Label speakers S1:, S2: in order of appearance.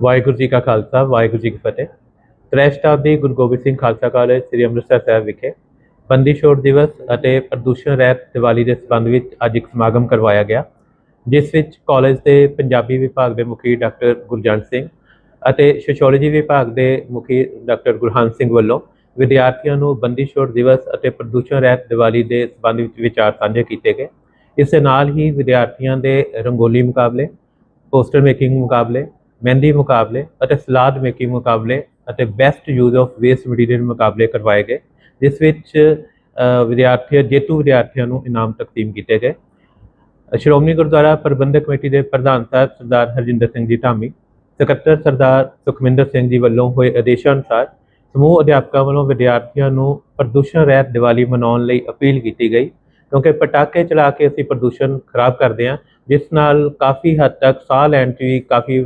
S1: ਵਾਹਿਗੁਰੂ ਜੀ ਕਾ ਖਾਲਸਾ, ਵਾਹਿਗੁਰੂ ਜੀ ਕੀ ਫਤਿਹ। ਤ੍ਰੈ ਸ਼ਤਾਬਦੀ ਗੁਰੂ ਗੋਬਿੰਦ ਸਿੰਘ ਖਾਲਸਾ ਕਾਲਜ, ਸ੍ਰੀ ਅੰਮ੍ਰਿਤਸਰ ਸਾਹਿਬ ਵਿਖੇ ਬੰਦੀ ਛੋੜ ਦਿਵਸ ਅਤੇ ਪ੍ਰਦੂਸ਼ਣ ਰਹਿਤ ਦੀਵਾਲੀ ਦੇ ਸਬੰਧ ਵਿੱਚ ਅੱਜ ਇੱਕ ਸਮਾਗਮ ਕਰਵਾਇਆ ਗਿਆ, ਜਿਸ ਵਿੱਚ ਕਾਲਜ ਦੇ ਪੰਜਾਬੀ ਵਿਭਾਗ ਦੇ ਮੁਖੀ ਡਾਕਟਰ ਗੁਰਜੰਟ ਸਿੰਘ ਅਤੇ ਸੋਸ਼ੀਓਲੋਜੀ ਵਿਭਾਗ ਦੇ ਮੁਖੀ ਡਾਕਟਰ ਗੁਰਹੰਸ ਸਿੰਘ ਵੱਲੋਂ ਵਿਦਿਆਰਥੀਆਂ ਨੂੰ ਬੰਦੀ ਛੋੜ ਦਿਵਸ ਅਤੇ ਪ੍ਰਦੂਸ਼ਣ ਰਹਿਤ ਦੀਵਾਲੀ ਦੇ ਸਬੰਧ ਵਿੱਚ ਵਿਚਾਰ ਸਾਂਝੇ ਕੀਤੇ ਗਏ। ਇਸ ਦੇ ਨਾਲ ਹੀ ਵਿਦਿਆਰਥੀਆਂ ਦੇ ਰੰਗੋਲੀ ਮੁਕਾਬਲੇ, ਪੋਸਟਰ ਮੇਕਿੰਗ ਮੁਕਾਬਲੇ, ਮਹਿੰਦੀ ਮੁਕਾਬਲੇ ਅਤੇ ਸਲਾਦ ਮੇਕਿੰਗ ਮੁਕਾਬਲੇ ਅਤੇ best use of waste material ਮੁਕਾਬਲੇ ਕਰਵਾਏ ਗਏ, ਜਿਸ ਵਿੱਚ ਵਿਦਿਆਰਥੀ, ਜੇਤੂ ਵਿਦਿਆਰਥੀਆਂ ਨੂੰ ਇਨਾਮ ਤਕਸੀਮ ਕੀਤੇ ਗਏ। ਸ਼੍ਰੋਮਣੀ ਗੁਰਦੁਆਰਾ ਪ੍ਰਬੰਧਕ ਕਮੇਟੀ ਦੇ ਪ੍ਰਧਾਨ ਸਾਹਿਬ ਸਰਦਾਰ ਹਰਜਿੰਦਰ ਸਿੰਘ ਜੀ ਧਾਮੀ, ਸਕੱਤਰ ਸਰਦਾਰ ਸੁਖਮਿੰਦਰ ਸਿੰਘ ਜੀ ਵੱਲੋਂ ਹੋਏ ਆਦੇਸ਼ਾਂ ਅਨੁਸਾਰ ਸਮੂਹ ਅਧਿਆਪਕਾਂ ਵੱਲੋਂ ਵਿਦਿਆਰਥੀਆਂ ਨੂੰ ਪ੍ਰਦੂਸ਼ਣ ਰਹਿਤ ਦੀਵਾਲੀ ਮਨਾਉਣ ਲਈ ਅਪੀਲ ਕੀਤੀ ਗਈ। ਕਿਉਂਕਿ ਪਟਾਕੇ ਚਲਾ ਕੇ ਅਸੀਂ ਪ੍ਰਦੂਸ਼ਣ ਖਰਾਬ ਕਰਦੇ ਹਾਂ, ਜਿਸ ਨਾਲ ਕਾਫੀ ਹੱਦ ਤੱਕ ਸਾਹ ਲੈਣ 'ਚ ਵੀ ਕਾਫੀ